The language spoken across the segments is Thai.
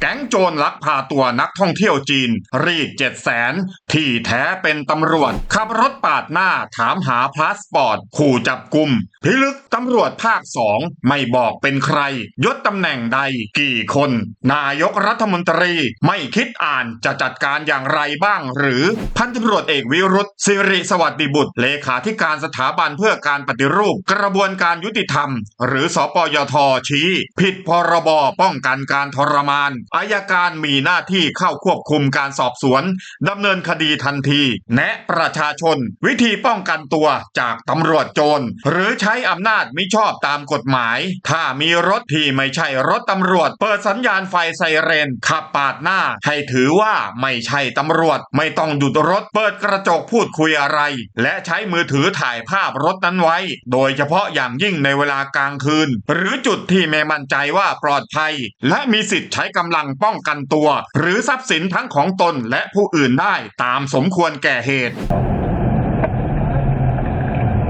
แก๊งโจรลักพาตัวนักท่องเที่ยวจีน รีดเจ็ดแสนที่แท้เป็นตำรวจ ขับรถปาดหน้าถามหาพาสปอร์ตขู่จับกลุ่มพิลึกตำรวจภาคสองไม่บอกเป็นใคร ยศตำแหน่งใดกี่คน นายกรัฐมนตรีไม่คิดอ่านจะจัดการอย่างไรบ้าง หรือพันตำรวจเอกวิรุธสิริสวัสดิบุตร เลขาธิการสถาบันเพื่อการปฏิรูปกระบวนการยุติธรรม หรือสปยทชี้ ผิดพรบป้องกันการทรมานอายการมีหน้าที่เข้าควบคุมการสอบสวนดำเนินคดีทันที แนะประชาชน วิธีป้องกันตัวจากตำรวจโจร หรือใช้อำนาจมิชอบตามกฎหมาย ถ้ามีรถที่ไม่ใช่รถตำรวจ เปิดสัญญาณไฟไซเรน ขับปาดหน้า ให้ถือว่าไม่ใช่ตำรวจ ไม่ต้องหยุดรถ เปิดกระจกพูดคุยอะไร และใช้มือถือถ่ายภาพรถนั้นไว้ โดยเฉพาะอย่างยิ่งในเวลากลางคืน หรือจุดที่ไม่มั่นใจว่าปลอดภัย และมีสิทธิ์ใช้กำลังำลังป้องกันตัว หรือทรัพย์สินทั้งของตนและผู้อื่นได้ตามสมควรแก่เหตุ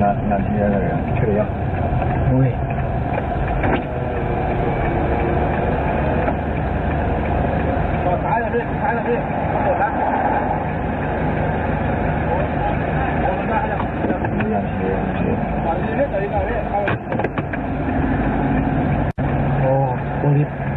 นอะคุณพี่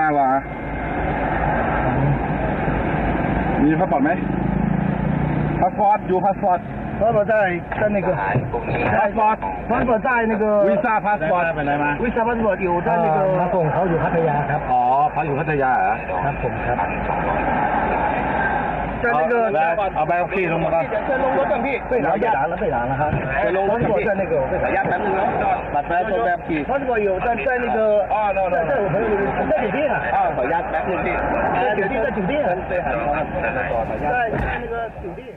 มากวะมีพาสปอร์ตไหมพาสปอร์ตอยู่พาสปอร์ต 爸爸在在那个， passport 爸爸在那个 วีซ่าพาสปอร์ตไปไหนมา วีซ่าพาสปอร์ตอยู่在那个มาส่งเขาอยู่พัทยาครับ อ๋อพักอยู่พัทยาเหรอ ครับผมครับ จชิญเกินเอาใบขับขี่ลงมาก่อนเชิญลงรถก่อนพี่ไม่หลานแล้วไม่หลานนะครับเชิญลงรถก่อนเชิญเกินขยันแป๊บนึงเนาะบัตรประชาชนแบบขี่ท่านก็อยู่ท่านเชิญเกินอ๋อโน่โน่โน่ได้ถึงที่อะขยันแป๊บนึงพี่ได้ถึงที่ได้ถึงที่เชิญไปหาได้ถึงที่ได้ถึงที่